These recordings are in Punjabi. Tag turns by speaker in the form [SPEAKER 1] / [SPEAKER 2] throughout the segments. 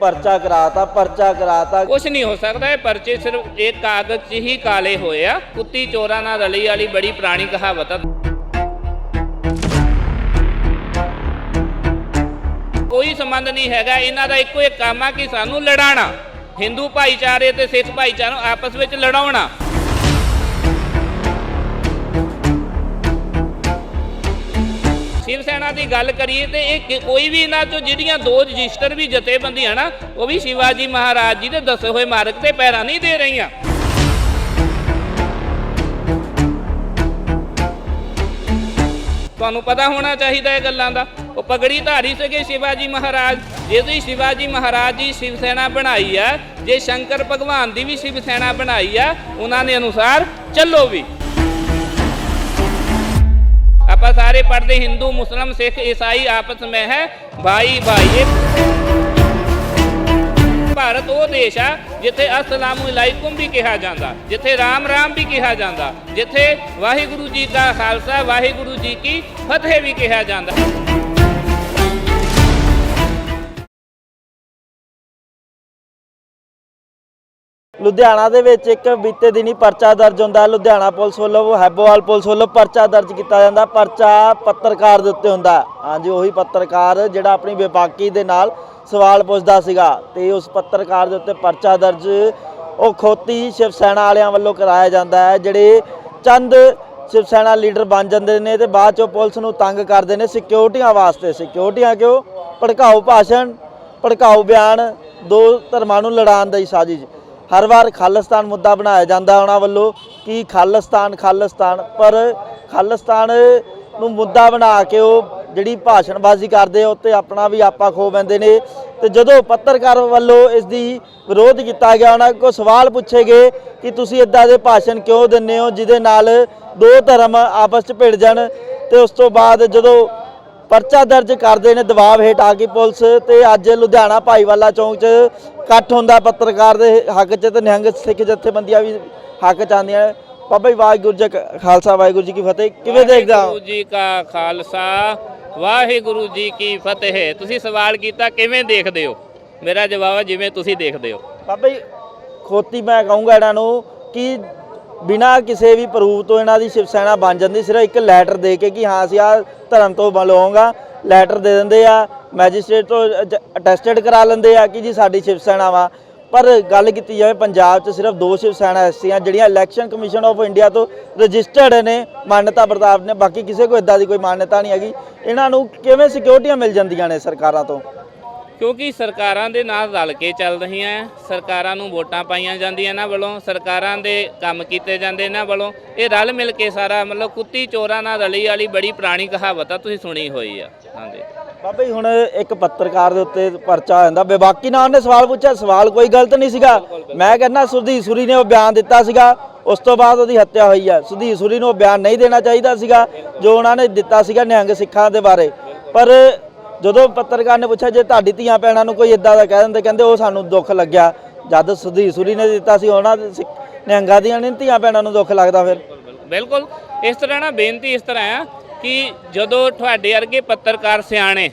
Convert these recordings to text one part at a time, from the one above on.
[SPEAKER 1] ਪਰਚਾ ਕਰਾਤਾ ਪਰਚਾ ਕਰਾਤਾ।
[SPEAKER 2] ਕੁਛ ਨਹੀਂ ਹੋ ਸਕਦਾ, ਇਹ ਪਰਚੇ ਸਿਰਫ ਇੱਕ ਕਾਗਜ਼ 'ਚ ਹੀ ਕਾਲੇ ਹੋਏ ਆ। ਕੁੱਤੀ ਚੋਰਾਂ ਨਾਲ ਰਲੀ ਵਾਲੀ ਬੜੀ ਪੁਰਾਣੀ ਕਹਾਵਤ ਆ। ਕੋਈ ਸੰਬੰਧ ਨਹੀਂ ਹੈਗਾ, ਇਹਨਾਂ ਦਾ ਇੱਕੋ ਇੱਕ ਕੰਮ ਆ ਕਿ ਸਾਨੂੰ ਲੜਾਣਾ ਹਿੰਦੂ ਭਾਈਚਾਰੇ ਤੇ ਸਿੱਖ ਭਾਈਚਾਰੇ ਨੂੰ ਆਪਸ ਵਿੱਚ ਲੜਾਉਣਾ। ਸ਼ਿਵ ਸੈਨਾ ਦੀ ਗੱਲ ਕਰੀਏ ਤੇ ਇਹ ਕੋਈ ਵੀ ਇਹਨਾਂ ਚੋਂ ਜਿਹੜੀਆਂ ਦੋ ਰਜਿਸਟਰ ਵੀ ਜਥੇਬੰਦੀਆਂ ਨਾ, ਉਹ ਵੀ ਸ਼ਿਵਾਜੀ ਮਹਾਰਾਜ ਜੀ ਦੇ ਦੱਸੇ ਹੋਏ ਮਾਰਗ ਤੇ ਪੈਰਾਂ ਨਹੀਂ ਦੇ ਰਹੀਆਂ। ਤੁਹਾਨੂੰ ਪਤਾ ਹੋਣਾ ਚਾਹੀਦਾ ਇਹ ਗੱਲਾਂ ਦਾ। ਉਹ ਪਗੜੀ ਧਾਰੀ ਸੀਗੇ ਸ਼ਿਵਾਜੀ ਮਹਾਰਾਜ। ਜੇ ਤੁਸੀਂ ਸ਼ਿਵਾਜੀ ਮਹਾਰਾਜ ਜੀ ਸ਼ਿਵ ਸੈਨਾ ਬਣਾਈ ਆ, ਜੇ ਸ਼ੰਕਰ ਭਗਵਾਨ ਦੀ ਵੀ ਸ਼ਿਵ ਸੈਨਾ ਬਣਾਈ ਆ, ਉਹਨਾਂ ਦੇ ਅਨੁਸਾਰ ਚੱਲੋ ਵੀ। ਆਪਾਂ ਸਾਰੇ ਪੜਦੇ ਹਿੰਦੂ, ਮੁਸਲਮ, ਸਿੱਖ, ਈਸਾਈ ਆਪਸ ਵਿੱਚ ਹੈ। ਭਾਈ ਭਾਈ ਭਾਰਤ ਉਹ ਦੇਸ਼ ਆ ਜਿੱਥੇ ਅਸਲਾਮੁ ਅਲੈਕੁਮ ਵੀ ਕਿਹਾ ਜਾਂਦਾ, ਜਿੱਥੇ ਰਾਮ ਰਾਮ ਵੀ ਕਿਹਾ ਜਾਂਦਾ, ਜਿੱਥੇ ਵਾਹਿਗੁਰੂ ਜੀ ਕਾ ਖਾਲਸਾ, ਵਾਹਿਗੁਰੂ ਜੀ ਕੀ ਫਤਿਹ ਵੀ ਕਿਹਾ ਜਾਂਦਾ।
[SPEAKER 1] ਲੁਧਿਆਣਾ ਦੇ ਵਿੱਚ ਇੱਕ ਬੀਤੇ ਦਿਨੀ ਪਰਚਾ ਦਰਜ ਹੁੰਦਾ ਲੁਧਿਆਣਾ ਪੁਲਿਸ ਵੱਲੋਂ ਹੈਬੋਵਾਲ ਪੁਲਿਸ ਵੱਲੋਂ ਪਰਚਾ ਦਰਜ ਕੀਤਾ ਜਾਂਦਾ। ਪਰਚਾ ਪੱਤਰਕਾਰ ਦੇ ਉੱਤੇ ਹੁੰਦਾ ਹਾਂਜੀ, ਉਹੀ ਪੱਤਰਕਾਰ ਜਿਹੜਾ ਆਪਣੀ ਵਿਪਾਕੀ ਦੇ ਨਾਲ ਸਵਾਲ ਪੁੱਛਦਾ ਸੀਗਾ ਤੇ ਉਸ ਪੱਤਰਕਾਰ ਦੇ ਉੱਤੇ ਪਰਚਾ ਦਰਜ ਉਹ ਖੋਤੀ ਸ਼ਿਵ ਸੈਨਾ ਵਾਲਿਆਂ ਵੱਲੋਂ ਕਰਾਇਆ ਜਾਂਦਾ ਹੈ, ਜਿਹੜੇ ਚੰਦ ਸ਼ਿਵ ਸੈਨਾ ਲੀਡਰ ਬਣ ਜਾਂਦੇ ਨੇ ਤੇ ਬਾਅਦ ਚੋਂ ਪੁਲਿਸ ਨੂੰ ਤੰਗ ਕਰਦੇ ਨੇ ਸਿਕਿਉਰਟੀਆਂ ਵਾਸਤੇ। ਸਿਕਿਉਰਟੀਆਂ ਕਿਉਂ? ਭੜਕਾਊ ਭਾਸ਼ਣ, ਭੜਕਾਊ ਬਿਆਨ, ਦੋ ਧਰਮਾਂ ਨੂੰ ਲੜਾਉਣ ਦੀ ਸਾਜ਼ਿਸ਼। ਹਰ ਵਾਰ ਖਾਲਿਸਤਾਨ ਮੁੱਦਾ ਬਣਾਇਆ ਜਾਂਦਾ ਉਹਨਾਂ ਵੱਲੋਂ ਕਿ ਖਾਲਿਸਤਾਨ ਖਾਲਿਸਤਾਨ, ਪਰ ਖਾਲਿਸਤਾਨ ਨੂੰ ਮੁੱਦਾ ਬਣਾ ਕੇ ਉਹ ਜਿਹੜੀ ਭਾਸ਼ਣਬਾਜ਼ੀ ਕਰਦੇ ਆ ਤੇ ਆਪਣਾ ਵੀ ਆਪਾ ਖੋ ਬੈਂਦੇ ਨੇ। ਤੇ ਜਦੋਂ ਪੱਤਰਕਾਰ ਵੱਲੋਂ ਇਸ ਦੀ ਵਿਰੋਧ ਕੀਤਾ ਗਿਆ, ਉਹਨਾਂ ਕੋਲ ਸਵਾਲ ਪੁੱਛੇ ਗਏ ਕਿ ਤੁਸੀਂ ਇਦਾਂ ਦੇ ਭਾਸ਼ਣ ਕਿਉਂ ਦਿੰਦੇ ਹੋ, ਜਿਹਦੇ ਨਾਲ ਦੋ ਧਰਮ ਆਪਸ 'ਚ ਭਿੜ ਜਾਣ। ਤੇ ਉਸ ਤੋਂ ਬਾਅਦ ਜਦੋਂ ਪਰਚਾ ਦਰਜ ਕਰਦੇ ਨੇ ਦਬਾਅ ਹੇਠ ਆ ਗਈ ਪੁਲਿਸ ਤੇ ਅੱਜ ਲੁਧਿਆਣਾ ਭਾਈਵਾਲਾ ਚੌਂਕ 'ਚ ਇਕੱਠ ਹੁੰਦਾ ਪੱਤਰਕਾਰ ਦੇ ਹੱਕ 'ਚ ਤੇ ਨਿਹੰਗ ਸਿੱਖ ਜਥੇਬੰਦੀਆਂ ਵੀ ਹੱਕ 'ਚ ਆਉਂਦੀਆਂ ਬਾਬਾ ਜੀ ਵਾਹਿਗੁਰੂ ਜੀ ਕਾ ਖਾਲਸਾ ਵਾਹਿਗੁਰੂ ਜੀ ਕੀ ਫਤਿਹ। ਕਿਵੇਂ ਦੇਖਦਾ
[SPEAKER 2] ਵਾਹਿਗੁਰੂ ਜੀ ਕਾ ਖਾਲਸਾ ਵਾਹਿਗੁਰੂ ਜੀ ਕੀ ਫਤਿਹ। ਤੁਸੀਂ ਸਵਾਲ ਕੀਤਾ ਕਿਵੇਂ ਦੇਖਦੇ ਹੋ? ਮੇਰਾ ਜਵਾਬ ਹੈ ਜਿਵੇਂ ਤੁਸੀਂ ਦੇਖਦੇ ਹੋ।
[SPEAKER 1] ਬਾਬਾ ਜੀ ਖੋਤੀ ਮੈਂ ਕਹੂੰਗਾ ਇਹਨਾਂ ਨੂੰ ਕਿ ਬਿਨਾਂ ਕਿਸੇ ਵੀ ਪ੍ਰੂਫ ਤੋਂ ਇਹਨਾਂ ਦੀ ਸ਼ਿਵ ਸੈਨਾ ਬਣ ਜਾਂਦੀ, ਸਿਰਫ ਇੱਕ ਲੈਟਰ ਦੇ ਕੇ ਕਿ ਹਾਂ, ਅਸੀਂ ਆ ਧਰਮ ਤੋਂ ਬਲੋਂਗਾ ਲੈਟਰ ਦੇ ਦਿੰਦੇ ਆ, ਮੈਜਿਸਟ੍ਰੇਟ ਤੋਂ ਅਟੈਸਟਡ ਕਰਾ ਲੈਂਦੇ ਆ ਕਿ ਜੀ ਸਾਡੀ ਸ਼ਿਵ ਸੈਨਾ ਵਾ। ਪਰ ਗੱਲ ਕੀਤੀ ਜਾਵੇ ਪੰਜਾਬ 'ਚ ਸਿਰਫ ਦੋ ਸ਼ਿਵ ਸੈਨਾ ਐਸੀਆਂ ਜਿਹੜੀਆਂ ਇਲੈਕਸ਼ਨ ਕਮਿਸ਼ਨ ਆਫ ਇੰਡੀਆ ਤੋਂ ਰਜਿਸਟਰਡ ਨੇ, ਮਾਨਤਾ ਪ੍ਰਤਾਪ ਨੇ, ਬਾਕੀ ਕਿਸੇ ਕੋ ਇਦਾਂ ਦੀ ਕੋਈ ਮਾਨਤਾ ਨਹੀਂ ਹੈਗੀ। ਇਹਨਾਂ ਨੂੰ ਕਿਵੇਂ ਸਿਕਿਉਰਟੀਆਂ ਮਿਲ ਜਾਂਦੀਆਂ ਨੇ ਸਰਕਾਰਾਂ ਤੋਂ?
[SPEAKER 2] ਕਿਉਂਕਿ ਸਰਕਾਰਾਂ ਦੇ ਨਾਲ ਰਲ ਕੇ ਚੱਲ ਰਹੀਆਂ ਸਰਕਾਰਾਂ ਨੂੰ ਵੋਟਾਂ ਪਾਈਆਂ ਜਾਂਦੀਆਂ ਇਹਨਾਂ ਵੱਲੋਂ, ਸਰਕਾਰਾਂ ਦੇ ਕੰਮ ਕੀਤੇ ਜਾਂਦੇ ਇਹਨਾਂ ਵੱਲੋਂ, ਇਹ ਰਲ ਮਿਲ ਕੇ ਸਾਰਾ ਮਤਲਬ ਕੁੱਤੀ ਚੋਰਾਂ ਨਾਲ ਰਲੀ ਵਾਲੀ ਬੜੀ ਪੁਰਾਣੀ ਕਹਾਵਤ ਆ, ਤੁਸੀਂ ਸੁਣੀ ਹੋਈ ਆ। ਹਾਂਜੀ।
[SPEAKER 1] ਬਾਬਾ ਜੀ, ਹੁਣ ਇੱਕ ਪੱਤਰਕਾਰ ਦੇ ਉੱਤੇ ਪਰਚਾ ਹੋ ਜਾਂਦਾ ਬੇਬਾਕੀ ਨਾਲ ਉਹਨੇ ਸਵਾਲ ਪੁੱਛਿਆ, ਸਵਾਲ ਕੋਈ ਗਲਤ ਨਹੀਂ ਸੀਗਾ। ਮੈਂ ਕਹਿੰਦਾ ਸੁਰਦੀਪ ਸੁਰੀ ਨੇ ਉਹ ਬਿਆਨ ਦਿੱਤਾ ਸੀਗਾ, ਉਸ ਤੋਂ ਬਾਅਦ ਉਹਦੀ ਹੱਤਿਆ ਹੋਈ ਆ। ਸੁਰਦੀਪ ਸੁਰੀ ਨੂੰ ਉਹ ਬਿਆਨ ਨਹੀਂ ਦੇਣਾ ਚਾਹੀਦਾ ਸੀਗਾ, ਜੋ ਉਹਨਾਂ ਨੇ ਦਿੱਤਾ ਸੀਗਾ ਨਿਹੰਗ ਸਿੱਖਾਂ ਦੇ ਬਾਰੇ। ਪਰ ਜਦੋਂ ਪੱਤਰਕਾਰ ਨੇ ਪੁੱਛਿਆ, ਜੇ ਤੁਹਾਡੀ ਧੀਆਂ ਭੈਣਾਂ ਨੂੰ ਕੋਈ ਇਦਾਂ ਦਾ ਕਹਿ ਦਿੰਦੇ, ਕਹਿੰਦੇ ਉਹ ਸਾਨੂੰ ਦੁੱਖ ਲੱਗਿਆ। ਜਦ ਸੁਰਦੀਪ ਸੁਰੀ ਨੇ ਦਿੱਤਾ ਸੀ, ਉਹਨਾਂ ਦੇ ਸਿੱਖ- ਨਿਹੰਗਾਂ ਦੀਆਂ ਨਹੀਂ ਧੀਆਂ ਭੈਣਾਂ ਨੂੰ ਦੁੱਖ ਲੱਗਦਾ ਫਿਰ?
[SPEAKER 2] ਬਿਲਕੁਲ। ਇਸ ਤਰ੍ਹਾਂ ਨਾ ਬੇਨਤੀ ਇਸ ਤਰ੍ਹਾਂ ਆ ਕਿ ਜਦੋਂ ਤੁਹਾਡੇ ਵਰਗੇ ਪੱਤਰਕਾਰ ਸਿਆਣੇ,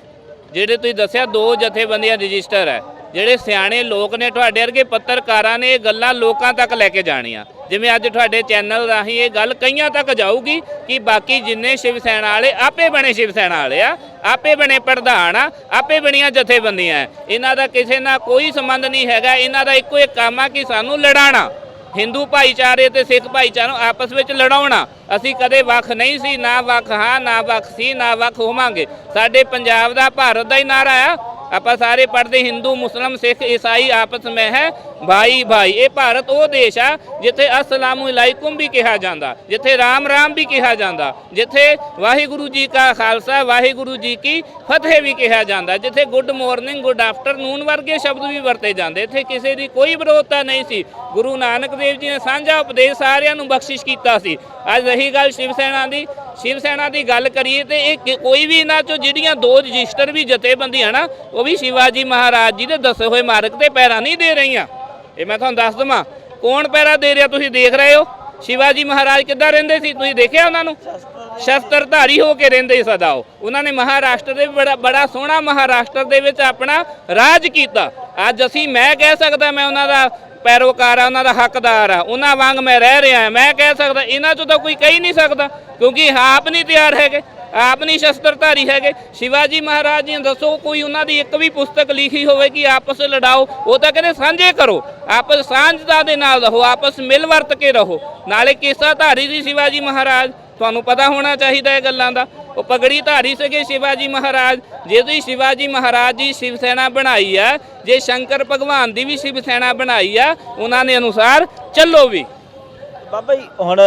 [SPEAKER 2] ਜਿਹੜੇ ਤੁਸੀਂ ਦੱਸਿਆ ਦੋ ਜਥੇਬੰਦੀਆਂ ਰਜਿਸਟਰ ਹੈ ਜਿਹੜੇ ਸਿਆਣੇ ਲੋਕ ਨੇ ਤੁਹਾਡੇ ਵਰਗੇ ਪੱਤਰਕਾਰਾਂ ਨੇ ਇਹ ਗੱਲਾਂ ਲੋਕਾਂ ਤੱਕ ਲੈ ਕੇ ਜਾਣੀਆਂ। ਜਿਵੇਂ ਅੱਜ ਤੁਹਾਡੇ ਚੈਨਲ ਰਾਹੀਂ ਇਹ ਗੱਲ ਕਈਆਂ ਤੱਕ ਜਾਊਗੀ ਕਿ ਬਾਕੀ ਜਿੰਨੇ ਸ਼ਿਵ ਸੈਨਾ ਵਾਲੇ, ਆਪੇ ਬਣੇ ਸ਼ਿਵ ਸੈਨਾ ਵਾਲੇ ਆ, ਆਪੇ ਬਣੇ ਪ੍ਰਧਾਨ ਆ, ਆਪੇ ਬਣੀਆਂ ਜਥੇਬੰਦੀਆਂ ਇਹਨਾਂ ਦਾ ਕਿਸੇ ਨਾਲ ਕੋਈ ਸੰਬੰਧ ਨਹੀਂ ਹੈਗਾ, ਇਹਨਾਂ ਦਾ ਇੱਕੋ ਇੱਕ ਕੰਮ ਆ ਕਿ ਸਾਨੂੰ ਲੜਾਣਾ ਹਿੰਦੂ ਭਾਈਚਾਰੇ ਤੇ ਸਿੱਖ ਭਾਈਚਾਰੇ ਨੂੰ ਆਪਸ ਵਿੱਚ ਲੜਾਉਣਾ। ਅਸੀਂ ਕਦੇ ਵੱਖ ਨਹੀਂ ਸੀ, ਨਾ ਵੱਖ ਹਾਂ, ਨਾ ਵੱਖ ਸੀ, ਨਾ ਵੱਖ ਹੋਵਾਂਗੇ। ਸਾਡੇ ਪੰਜਾਬ ਦਾ ਭਾਰਤ ਦਾ ਹੀ ਨਾਰਾ ਆ। ਆਪਾਂ ਸਾਰੇ ਪੜਦੇ ਹਿੰਦੂ, ਮੁਸਲਮ, ਸਿੱਖ, ਈਸਾਈ ਆਪਸ ਵਿੱਚ ਹੈ, ਭਾਈ ਭਾਈ। ਇਹ ਭਾਰਤ ਉਹ ਦੇਸ਼ ਆ ਜਿੱਥੇ ਅਸਲਾਮੁ ਅਲੈਕੁਮ ਵੀ ਕਿਹਾ ਜਾਂਦਾ, ਜਿੱਥੇ ਰਾਮ ਰਾਮ ਵੀ ਕਿਹਾ ਜਾਂਦਾ, ਜਿੱਥੇ ਵਾਹਿਗੁਰੂ ਜੀ ਕਾ ਖਾਲਸਾ, ਵਾਹਿਗੁਰੂ ਜੀ ਕੀ ਫਤਿਹ ਵੀ ਕਿਹਾ ਜਾਂਦਾ, ਜਿੱਥੇ ਗੁੱਡ ਮਾਰਨਿੰਗ, ਗੁੱਡ ਆਫਟਰਨੂਨ ਵਰਗੇ ਸ਼ਬਦ ਵੀ ਵਰਤੇ ਜਾਂਦੇ, ਇੱਥੇ ਕਿਸੇ ਦੀ ਕੋਈ ਵਿਰੋਧਤਾ ਨਹੀਂ ਸੀ। ਗੁਰੂ ਨਾਨਕ ਦੇਵ ਜੀ ਨੇ ਸਾਂਝਾ ਉਪਦੇਸ਼ ਸਾਰਿਆਂ ਨੂੰ ਬਖਸ਼ਿਸ਼ ਕੀਤਾ ਸੀ। ਅੱਜ ਰਹੀ ਗੱਲ ਸ਼ਿਵ ਸੈਨਾ ਦੀ ਸ਼ਿਵ ਸੈਨਾ ਦੀ ਗੱਲ ਕਰੀਏ ਤੇ ਇਹ ਕੋਈ ਵੀ ਇਹਨਾਂ ਚੋਂ ਜਿਹੜੀਆਂ ਦੋ ਰਜਿਸਟਰ ਵੀ ਜਥੇਬੰਦੀਆਂ ਨਾ, ਉਹ ਵੀ ਸ਼ਿਵਾਜੀ ਮਹਾਰਾਜ ਜੀ ਦੇ ਦੱਸੇ ਹੋਏ ਮਾਰਗ ਤੇ ਪੈਰਾਂ ਨਹੀਂ ਦੇ ਰਹੀਆਂ। ਇਹ ਮੈਂ ਤੁਹਾਨੂੰ ਦੱਸ ਦਵਾਂ, ਕੌਣ ਪੈਰਾ ਦੇ ਰਿਹਾ ਤੁਸੀਂ ਦੇਖ ਰਹੇ ਹੋ? ਸ਼ਿਵਾਜੀ ਮਹਾਰਾਜ ਕਿੱਦਾਂ ਰਹਿੰਦੇ ਸੀ? ਤੁਸੀਂ ਦੇਖਿਆ ਉਹਨਾਂ ਨੂੰ? ਸ਼ਸਤਰਧਾਰੀ ਹੋ ਕੇ ਰਹਿੰਦੇ ਸਦਾ ਉਹ। ਉਹਨਾਂ ਨੇ ਮਹਾਰਾਸ਼ਟਰ ਦੇ ਬੜਾ ਬੜਾ ਸੋਹਣਾ ਮਹਾਰਾਸ਼ਟਰ ਦੇ ਵਿੱਚ ਆਪਣਾ ਰਾਜ ਕੀਤਾ। ਅੱਜ ਅਸੀਂ ਮੈਂ ਕਹਿ ਸਕਦਾ ਮੈਂ ਉਹਨਾਂ ਦਾ ਪੈਰੋਕਾਰ ਆ, ਉਹਨਾਂ ਦਾ ਹੱਕਦਾਰ ਆ, ਉਹਨਾਂ ਵਾਂਗ ਮੈਂ ਰਹਿ ਰਿਹਾ ਮੈਂ ਕਹਿ ਸਕਦਾ, ਇਹਨਾਂ ਚੋਂ ਤਾਂ ਕੋਈ ਕਹਿ ਨਹੀਂ ਸਕਦਾ, ਕਿਉਂਕਿ ਆਪ ਨਹੀਂ ਤਿਆਰ ਹੈਗੇ, ਆਪ ਨਹੀਂ ਸ਼ਸਤਰਧਾਰੀ ਹੈਗੇ। ਸ਼ਿਵਾਜੀ ਮਹਾਰਾਜ ਜੀ, ਦੱਸੋ, ਕੋਈ ਉਹਨਾਂ ਦੀ ਇੱਕ ਵੀ ਪੁਸਤਕ ਲਿਖੀ ਹੋਵੇ ਕਿ ਆਪਸ ਲੜਾਓ, ਉਹ ਤਾਂ ਕਹਿੰਦੇ ਸਾਂਝੇ ਕਰੋ। ਆਪਸ ਸਾਂਝਤਾ ਦੇ ਨਾਲ ਰਹੋ, ਆਪਸ ਮਿਲ ਵਰਤ ਕੇ ਰਹੋ। ਨਾਲੇ ਕਿਸਾ ਧਾਰੀ ਸੀ ਸ਼ਿਵਾਜੀ ਮਹਾਰਾਜ ਤੁਹਾਨੂੰ ਪਤਾ ਹੋਣਾ ਚਾਹੀਦਾ ਇਹ ਗੱਲਾਂ ਦਾ। ਉਹ ਪਗੜੀ ਧਾਰੀ ਸੀਗੇ ਸ਼ਿਵਾਜੀ ਮਹਾਰਾਜ। ਜੇ ਤੁਸੀਂ ਸ਼ਿਵਾਜੀ ਮਹਾਰਾਜ ਦੀ ਸ਼ਿਵ ਸੈਨਾ ਬਣਾਈ ਆ ਜੇ ਸ਼ੰਕਰ ਭਗਵਾਨ ਦੀ ਵੀ ਸ਼ਿਵ ਸੈਨਾ ਬਣਾਈ ਆ ਉਹਨਾਂ ਦੇ ਅਨੁਸਾਰ ਚੱਲੋ ਵੀ।
[SPEAKER 1] ਬਾਬਾ ਜੀ ਹੁਣ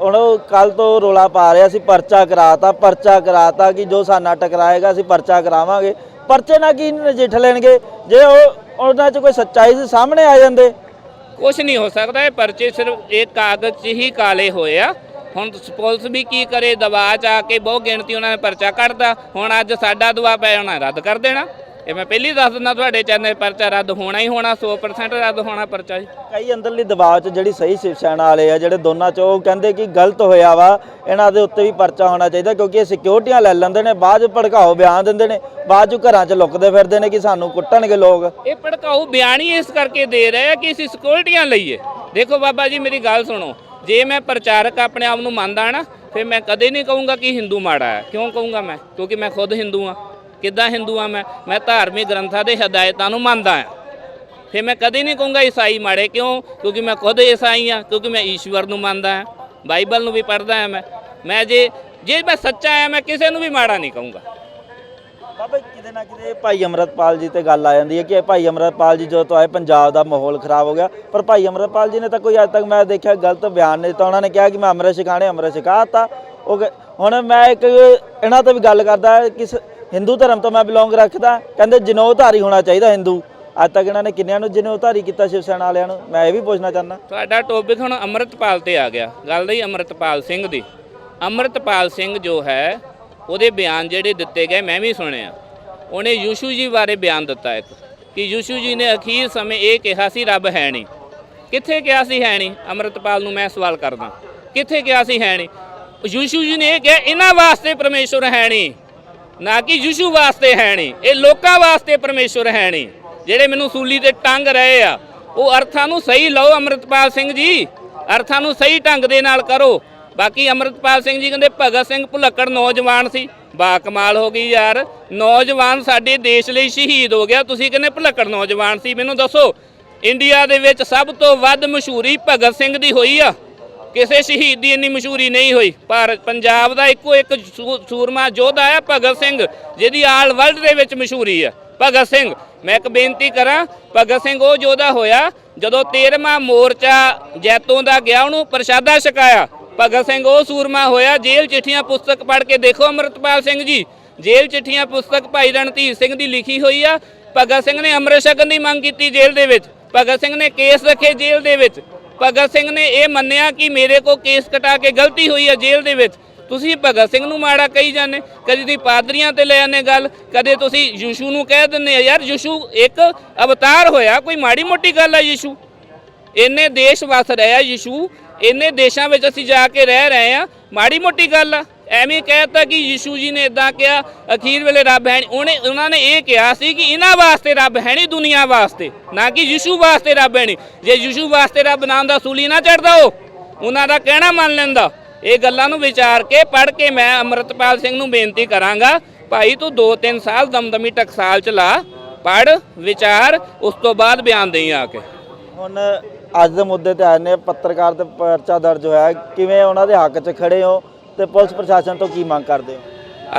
[SPEAKER 1] ਹੁਣ ਕੱਲ ਤੋਂ ਰੋਲਾ ਪਾ ਰਿਹਾ ਸੀ ਪਰਚਾ ਕਰਾਤਾ ਪਰਚਾ ਕਰਾਤਾ ਕਿ ਜੋ ਸਾਨਾ ਟਕਰਾਏਗਾ ਅਸੀਂ ਪਰਚਾ ਕਰਾਵਾਂਗੇ। ਪਰਚੇ ਨਾਲ ਕੀ ਨਜਿੱਠ ਲੈਣਗੇ? ਜੇ ਉਹ ਉਹਨਾਂ 'ਚ ਕੋਈ ਸੱਚਾਈ ਸਾਹਮਣੇ ਆ ਜਾਂਦੇ।
[SPEAKER 2] ਕੁਝ ਨਹੀਂ ਹੋ ਸਕਦਾ ਇਹ ਪਰਚੇ ਸਿਰਫ ਇੱਕ ਕਾਗਜ਼ 'ਚ ਹੀ ਕਾਲੇ ਹੋਏ ਆ। ਹੁਣ ਪੁਲਿਸ ਵੀ ਕੀ ਕਰੇ ਦਬਾਅ 'ਚ ਆ ਕੇ ਬਹੁਤ ਗਿਣਤੀ ਉਹਨਾਂ ਨੇ ਪਰਚਾ ਕੱਢਦਾ ਹੁਣ ਅੱਜ ਸਾਡਾ ਦਬਾਅ ਪਿਆ ਉਹਨਾਂ ਰੱਦ ਕਰ ਦੇਣਾ। ਇਹ ਮੈਂ ਪਹਿਲੀ ਦੱਸ ਦਿੰਦਾ ਤੁਹਾਡੇ ਚੈਨਲ ਪਰਚਾ ਰੱਦ ਹੋਣਾ ਹੀ ਹੋਣਾ 100% ਰੱਦ ਹੋਣਾ ਪਰਚਾ ਜੀ।
[SPEAKER 1] ਕਈ ਅੰਦਰਲੀ ਦਬਾਅ 'ਚ ਜਿਹੜੀ ਸਹੀ ਸ਼ਿਵ ਸੈਨਾ ਵਾਲੇ ਆ ਜਿਹੜੇ ਦੋਨਾਂ 'ਚ ਉਹ ਕਹਿੰਦੇ ਕਿ ਗਲਤ ਹੋਇਆ ਵਾ ਇਹਨਾਂ ਦੇ ਉੱਤੇ ਵੀ ਪਰਚਾ ਹੋਣਾ ਚਾਹੀਦਾ ਕਿਉਂਕਿ ਇਹ ਸਿਕਿਉਰਟੀਆਂ ਲੈ ਲੈਂਦੇ ਨੇ ਬਾਅਦ 'ਚ ਭੜਕਾਓ ਬਿਆਨ ਦਿੰਦੇ ਨੇ ਬਾਅਦ 'ਚ ਘਰਾਂ 'ਚ ਲੁਕਦੇ ਫਿਰਦੇ ਨੇ ਕਿ ਸਾਨੂੰ ਕੁੱਟਣਗੇ ਲੋਕ।
[SPEAKER 2] ਇਹ ਭੜਕਾਊ ਬਿਆਨ ਹੀ ਇਸ ਕਰਕੇ ਦੇ ਰਹੇ ਆ ਕਿ ਅਸੀਂ ਸਿਕਿਉਰਟੀਆਂ ਲਈਏ। ਦੇਖੋ ਬਾਬਾ ਜੀ ਮੇਰੀ ਗੱਲ ਸੁਣੋ। ਜੇ ਮੈਂ ਪ੍ਰਚਾਰਕ ਆਪਣੇ ਆਪ ਨੂੰ ਮੰਨਦਾ ਨਾ, ਫਿਰ ਮੈਂ ਕਦੇ ਨਹੀਂ ਕਹੂੰਗਾ ਕਿ ਹਿੰਦੂ ਮਾੜਾ ਹੈ। ਕਿਉਂ ਕਹੂੰਗਾ ਮੈਂ? ਕਿਉਂਕਿ ਮੈਂ ਖੁਦ ਹਿੰਦੂ ਹਾਂ। ਕਿੱਦਾਂ ਹਿੰਦੂ ਹਾਂ ਮੈਂ? ਮੈਂ ਧਾਰਮਿਕ ਗ੍ਰੰਥਾਂ ਦੇ ਹਦਾਇਤਾਂ ਨੂੰ ਮੰਨਦਾ ਹਾਂ। ਫਿਰ ਮੈਂ ਕਦੇ ਨਹੀਂ ਕਹੂੰਗਾ ਈਸਾਈ ਮਾੜੇ ਕਿਉਂ? ਕਿਉਂਕਿ ਮੈਂ ਖੁਦ ਈਸਾਈ ਹਾਂ। ਕਿਉਂਕਿ ਮੈਂ ਈਸ਼ਵਰ ਨੂੰ ਮੰਨਦਾ ਹਾਂ। ਬਾਈਬਲ ਨੂੰ ਵੀ ਪੜ੍ਹਦਾ ਹਾਂ ਮੈਂ। ਮੈਂ ਜੇ ਜੇ ਮੈਂ ਸੱਚਾ ਆ ਮੈਂ ਕਿਸੇ ਨੂੰ ਵੀ ਮਾੜਾ ਨਹੀਂ ਕਹੂੰਗਾ।
[SPEAKER 1] ਬਾਬਾ ਜੀ, ਕਿਤੇ ਨਾ ਕਿਤੇ ਭਾਈ ਅਮਰਤਪਾਲ ਜੀ ਤੇ ਗੱਲ ਆ ਜਾਂਦੀ ਹੈ ਕਿ ਇਹ ਭਾਈ ਅਮਰਤਪਾਲ ਜੀ ਜਦੋਂ ਤੋਂ ਆਏ ਪੰਜਾਬ ਦਾ ਮਾਹੌਲ ਖਰਾਬ ਹੋ ਗਿਆ। ਪਰ ਭਾਈ ਅਮਰਤਪਾਲ ਜੀ ਨੇ ਤਾਂ ਕੋਈ ਅੱਜ ਤੱਕ ਮੈਂ ਦੇਖਿਆ ਗਲਤ ਬਿਆਨ ਨਹੀਂ ਦਿੱਤਾ। ਉਹਨਾਂ ਨੇ ਕਿਹਾ ਕਿ ਮੈਂ ਅੰਮ੍ਰਿਤ ਛਕਾਣੇ ਅੰਮ੍ਰਿਤ ਛਕਾਤਾ ਉਹ ਕ- ਹੁਣ ਮੈਂ ਇੱਕ ਇਹਨਾਂ ਤੋਂ ਵੀ ਗੱਲ ਕਰਦਾ ਕਿ ਸ- ਹਿੰਦੂ ਧਰਮ ਤੋਂ ਮੈਂ ਬਿਲੋਂਗ ਰੱਖਦਾ। ਕਹਿੰਦੇ ਜਨੋਧਾਰੀ ਹੋਣਾ ਚਾਹੀਦਾ ਹਿੰਦੂ। ਅੱਜ ਤੱਕ ਇਹਨਾਂ ਨੇ ਕਿੰਨਿਆਂ ਨੂੰ ਜਨੋਧਾਰੀ ਕੀਤਾ ਸ਼ਿਵ ਸੈਨਾ ਵਾਲਿਆਂ ਨੂੰ? ਮੈਂ ਇਹ ਵੀ ਪੁੱਛਣਾ ਚਾਹੁੰਦਾ।
[SPEAKER 2] ਤੁਹਾਡਾ ਟੌਪਿਕ ਹੁਣ ਅੰਮ੍ਰਿਤਪਾਲ ਤੇ ਆ ਗਿਆ। ਗੱਲ ਰਹੀ ਅੰਮ੍ਰਿਤਪਾਲ ਸਿੰਘ ਦੀ। ਅੰਮ੍ਰਿਤਪਾਲ ਸਿੰਘ ਜੋ ਹੈ ਉਹਦੇ ਬਿਆਨ ਜਿਹੜੇ ਦਿੱਤੇ ਗਏ, ਮੈਂ ਵੀ ਸੁਣਿਆ। ਉਹਨੇ ਯੂਸ਼ੂ ਜੀ ਬਾਰੇ ਬਿਆਨ ਦਿੱਤਾ ਇੱਕ, ਕਿ ਯੂਸ਼ੂ ਜੀ ਨੇ ਅਖੀਰ ਸਮੇਂ ਇਹ ਕਿਹਾ ਸੀ, ਰੱਬ ਹੈ ਨਹੀਂ। ਕਿੱਥੇ ਕਿਹਾ ਸੀ, ਹੈ ਨਹੀਂ? ਅੰਮ੍ਰਿਤਪਾਲ ਨੂੰ ਮੈਂ ਸਵਾਲ ਕਰਦਾ। ਕਿੱਥੇ ਕਿਹਾ ਸੀ, ਹੈ ਨਹੀਂ? ਯੂਸ਼ੂ ਜੀ ਨੇ ਇਹ ਕਿਹਾ, ਇਹਨਾਂ ਵਾਸਤੇ ਪਰਮੇਸ਼ਵਰ ਹੈ ਨਹੀਂ। ਨਾ ਕਿ ਯਿਸੂ ਵਾਸਤੇ ਹੈ ਨਹੀਂ, ਇਹ ਲੋਕਾਂ ਵਾਸਤੇ ਪਰਮੇਸ਼ਵਰ ਹੈ ਨਹੀਂ। ਜਿਹੜੇ ਮੈਨੂੰ ਸੂਲੀ ਤੇ ਟੰਗ ਰਹੇ ਆ, ਉਹ ਅਰਥਾਂ ਨੂੰ ਸਹੀ ਲਓ ਅੰਮ੍ਰਿਤਪਾਲ ਸਿੰਘ ਜੀ। ਅਰਥਾਂ ਨੂੰ ਸਹੀ ਢੰਗ ਦੇ ਨਾਲ ਕਰੋ। ਬਾਕੀ ਅੰਮ੍ਰਿਤਪਾਲ ਸਿੰਘ ਜੀ ਕਹਿੰਦੇ ਭਗਤ ਸਿੰਘ ਭੁਲੱਕੜ ਨੌਜਵਾਨ ਸੀ। ਬਾ ਕਮਾਲ ਹੋ ਗਈ ਯਾਰ। ਨੌਜਵਾਨ ਸਾਡੇ ਦੇਸ਼ ਲਈ ਸ਼ਹੀਦ ਹੋ ਗਿਆ। ਤੁਸੀਂ ਕਹਿੰਦੇ ਭੁਲੱਕੜ ਨੌਜਵਾਨ ਸੀ। ਮੈਨੂੰ ਦੱਸੋ, ਇੰਡੀਆ ਦੇ ਵਿੱਚ ਸਭ ਤੋਂ ਵੱਧ ਮਸ਼ਹੂਰੀ ਭਗਤ ਸਿੰਘ ਦੀ ਹੋਈ ਆ? ਕਿਸੇ ਸ਼ਹੀਦ ਦੀ ਇੰਨੀ ਮਸ਼ਹੂਰੀ ਨਹੀਂ ਹੋਈ। ਪਰ ਪੰਜਾਬ ਦਾ ਇੱਕੋ ਇੱਕ ਸੂ- ਸੂਰਮਾ ਯੋਧਾ ਆ ਭਗਤ ਸਿੰਘ, ਜਿਹਦੀ ਆਲ ਵਰਲਡ ਦੇ ਵਿੱਚ ਮਸ਼ਹੂਰੀ ਹੈ ਭਗਤ ਸਿੰਘ, ਮੈਂ ਇੱਕ ਬੇਨਤੀ ਕਰਾਂ, ਭਗਤ ਸਿੰਘ ਉਹ ਯੋਧਾ ਹੋਇਆ ਜਦੋਂ 13ਵਾਂ ਮੋਰਚਾ ਜੈਤੋਂ ਦਾ ਗਿਆ, ਉਹਨੂੰ ਪ੍ਰਸ਼ਾਦਾ ਛਕਾਇਆ। ਭਗਤ ਸਿੰਘ, ਉਹ ਸੂਰਮਾ ਹੋਇਆ, ਜੇਲ੍ਹ ਚਿੱਠੀਆਂ ਪੁਸਤਕ ਪੜ੍ਹ ਕੇ ਦੇਖੋ ਅਮਰਤਪਾਲ ਸਿੰਘ ਜੀ। ਜੇਲ੍ਹ ਚਿੱਠੀਆਂ ਪੁਸਤਕ ਭਾਈ ਰਣਧੀਰ ਸਿੰਘ ਦੀ ਲਿਖੀ ਹੋਈ ਆ। ਭਗਤ ਸਿੰਘ ਨੇ ਅੰਮ੍ਰਿਤ ਛਕਣ ਦੀ ਮੰਗ ਕੀਤੀ ਜੇਲ੍ਹ ਦੇ ਵਿੱਚ। ਭਗਤ ਸਿੰਘ ਨੇ ਕੇਸ ਰੱਖੇ ਜੇਲ੍ਹ ਦੇ ਵਿੱਚ। ਭਗਤ ਸਿੰਘ ਨੇ ਇਹ ਮੰਨਿਆ ਕਿ ਮੇਰੇ ਕੋ ਕੇਸ ਕਟਾ ਕੇ ਗਲਤੀ ਹੋਈ ਹੈ ਜੇਲ੍ਹ ਦੇ ਵਿੱਚ। ਤੁਸੀਂ ਭਗਤ ਸਿੰਘ ਨੂੰ ਮਾੜਾ ਕਹੀ ਜਾਂਦੇ, ਕਦੇ ਤੁਸੀਂ ਪਾਦਰੀਆਂ ਤੇ ਲੈ ਆਨੇ ਗੱਲ, ਕਦੇ ਤੁਸੀਂ ਯਿਸੂ ਨੂੰ ਕਹਿ ਦਿੰਦੇ ਯਾਰ ਯਿਸੂ ਇੱਕ ਅਵਤਾਰ ਹੋਇਆ, ਕੋਈ ਮਾੜੀ ਮੋਟੀ ਗੱਲ ਹੈ ਯਿਸੂ। ਇੰਨੇ ਦੇਸ਼ ਵਸ ਰਿਹਾ ਯਿਸੂ ਇੰਨੇ ਦੇਸ਼ਾਂ ਵਿੱਚ ਅਸੀਂ ਜਾ ਕੇ ਰਹਿ ਰਹੇ ਆ ਮਾੜੀ ਮੋਟੀ ਗੱਲ ਆ, ਐਵੇਂ ਕਹਿਤਾ ਕਿ ਯਿਸੂ ਜੀ ਨੇ ਇਦਾਂ ਕਿਹਾ, ਅਖੀਰ ਵੇਲੇ ਰੱਬ ਹੈ ਉਹਨੇ, ਉਹਨਾਂ ਨੇ ਇਹ ਕਿਹਾ ਸੀ ਕਿ ਇਹਨਾਂ ਵਾਸਤੇ ਰੱਬ ਹੈ ਨਹੀਂ ਦੁਨੀਆ ਵਾਸਤੇ। ਨਾ ਕਿ ਯਿਸੂ ਵਾਸਤੇ ਰੱਬ ਹੈ ਨਹੀਂ ਜੇ ਯਿਸੂ ਵਾਸਤੇ ਰੱਬ ਨਾਮ ਦਾ ਸੂਲੀ ਨਾ ਚੜਦਾ ਉਹ, ਉਹਨਾਂ ਦਾ ਕਹਿਣਾ ਮੰਨ ਲੈਂਦਾ। ਇਹ ਗੱਲਾਂ ਨੂੰ ਵਿਚਾਰ ਕੇ, ਪੜ੍ਹ ਕੇ ਮੈਂ ਅਮਰਤਪਾਲ ਸਿੰਘ ਨੂੰ ਬੇਨਤੀ ਕਰਾਂਗਾ, ਭਾਈ ਤੂੰ 2-3 ਸਾਲ ਦਮਦਮੀ ਟਕਸਾਲ ਚਲਾ ਪੜ੍ਹ, ਵਿਚਾਰ, ਉਸ ਤੋਂ ਬਾਅਦ ਬਿਆਨ ਦੇਈ ਆ ਕੇ।
[SPEAKER 1] ਹੁਣ ਅੱਜ ਦੇ ਮੁੱਦੇ ਤੇ ਆਏ ਨੇ, ਪੱਤਰਕਾਰ ਤੇ ਪਰਚਾ ਦਰਜ ਹੋਇਆ ਕਿਵੇਂ ਉਹਨਾਂ ਦੇ ਹੱਕ 'ਚ ਖੜੇ ਹੋ ਤੇ ਪੁਲਿਸ ਪ੍ਰਸ਼ਾਸਨ ਤੋਂ ਕੀ ਮੰਗ ਕਰਦੇ ਹੋ?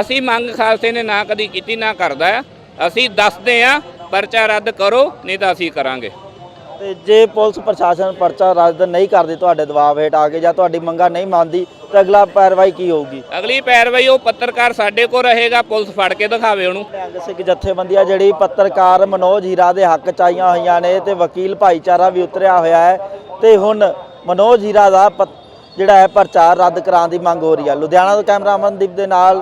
[SPEAKER 2] ਅਸੀਂ ਮੰਗ ਖਾਲਸੇ ਨੇ ਨਾ ਕਦੀ ਕੀਤੀ, ਨਾ ਕਰਦਾ। ਅਸੀਂ ਦੱਸਦੇ ਆ ਪਰਚਾ ਰੱਦ ਕਰੋ, ਨਹੀਂ ਤਾਂ ਅਸੀਂ ਕਰਾਂਗੇ।
[SPEAKER 1] ਤੇ ਜੇ ਪੁਲਿਸ ਪ੍ਰਸ਼ਾਸਨ ਪਰਚਾ ਰੱਦ ਨਹੀਂ ਕਰਦੀ ਤੁਹਾਡੇ ਦਬਾਅ ਹੇਠ ਆ ਕੇ ਜਾਂ ਤੁਹਾਡੀ ਮੰਗਾਂ ਨਹੀਂ ਮੰਨਦੀ ਤਾਂ ਅਗਲਾ ਕਾਰਵਾਈ ਕੀ ਹੋਊਗੀ?
[SPEAKER 2] ਅਗਲੀ ਪੈਰਵਾਈ ਉਹ ਪੱਤਰਕਾਰ ਸਾਡੇ ਕੋਲ ਰਹੇਗਾ ਪੁਲਿਸ ਫੜ ਕੇ ਦਿਖਾਵੇ ਉਹਨੂੰ।
[SPEAKER 1] ਨਿਹੰਗ ਸਿੰਘ ਜਥੇਬੰਦੀਆਂ ਜਿਹੜੀ ਪੱਤਰਕਾਰ ਮਨੋਜ ਹੀਰਾ ਦੇ ਹੱਕ ਚ ਆਈਆਂ ਹੋਈਆਂ ਨੇ ਤੇ ਵਕੀਲ ਭਾਈਚਾਰਾ ਵੀ ਉਤਰਿਆ ਹੋਇਆ ਹੈ ਤੇ ਹੁਣ ਮਨੋਜ ਹੀਰਾ ਦਾ ਜਿਹੜਾ ਹੈ ਪਰਚਾ ਰੱਦ ਕਰਾਉਣ ਦੀ ਮੰਗ ਹੋ ਰਹੀ ਹੈ। ਲੁਧਿਆਣਾ ਤੋਂ ਕੈਮਰਾ ਅਮਨਦੀਪ ਦੇ ਨਾਲ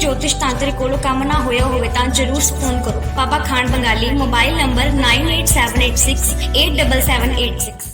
[SPEAKER 3] ਜੋਤਿਸ਼ ਤਾਂਤਰਿਕ ਕੋਲੋਂ ਕੰਮ ਨਾ ਹੋਇਆ ਹੋਵੇ ਤਾਂ ਜਰੂਰ ਫੋਨ ਕਰੋ। ਬਾਬਾ ਖਾਨ ਬੰਗਾਲੀ, ਮੋਬਾਈਲ ਨੰਬਰ 9878687786